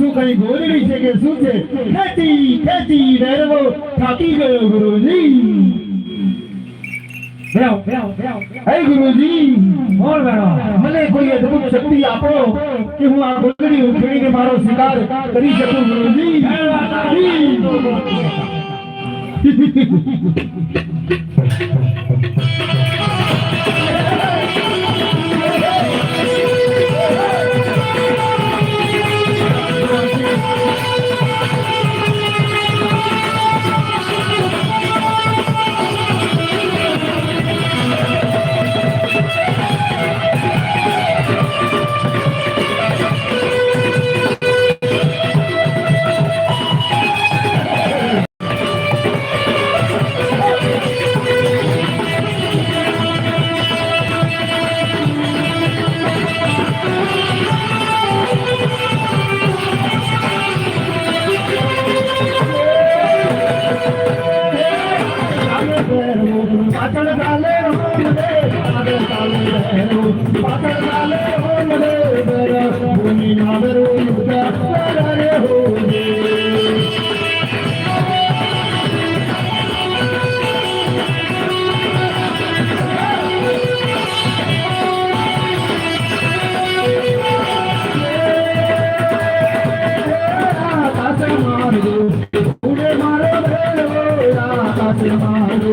શું કઈ ગોદડી છે કે શું છે? ખેતી ખેતી ભેરવો થાકી ગયો ગુરુજી. હે ગુરુજી. બેહો. મને કોઈ અદ્ભુત શક્તિ આપો કે હું આ ગોદડી ઉખેડીને મારો શિકાર કરી શકું ગુરુજી. पातल डाले पातल डाले মারো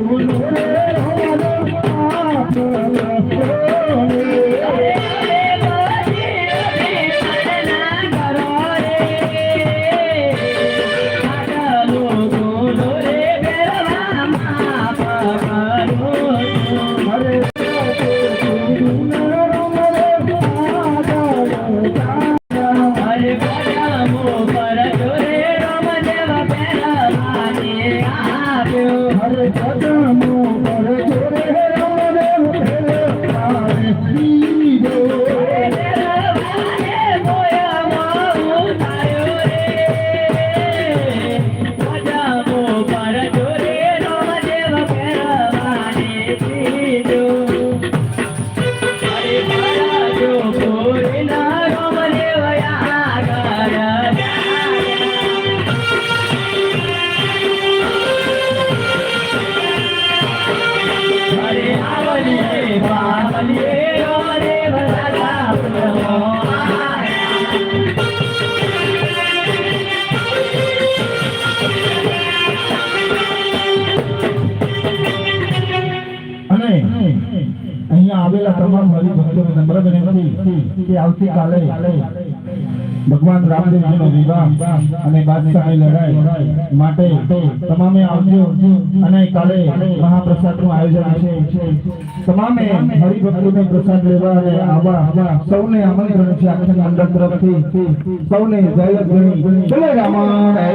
આવેલા તમામ હરિભક્તોને નમ્ર વિનંતી કે આવતીકાલે ભગવાન રામદેવજીનો વિવાહ અને બાદશાહની લડાઈ માટે તમામે આવજો અને કાલે મહાપ્રસાદનું આયોજન છે. તમામે હરિભક્તોને પ્રસાદ લેવા અને આવા સૌને આમંત્રણ છે આખા મંડળ તરફથી. સૌને જય જય જય રામા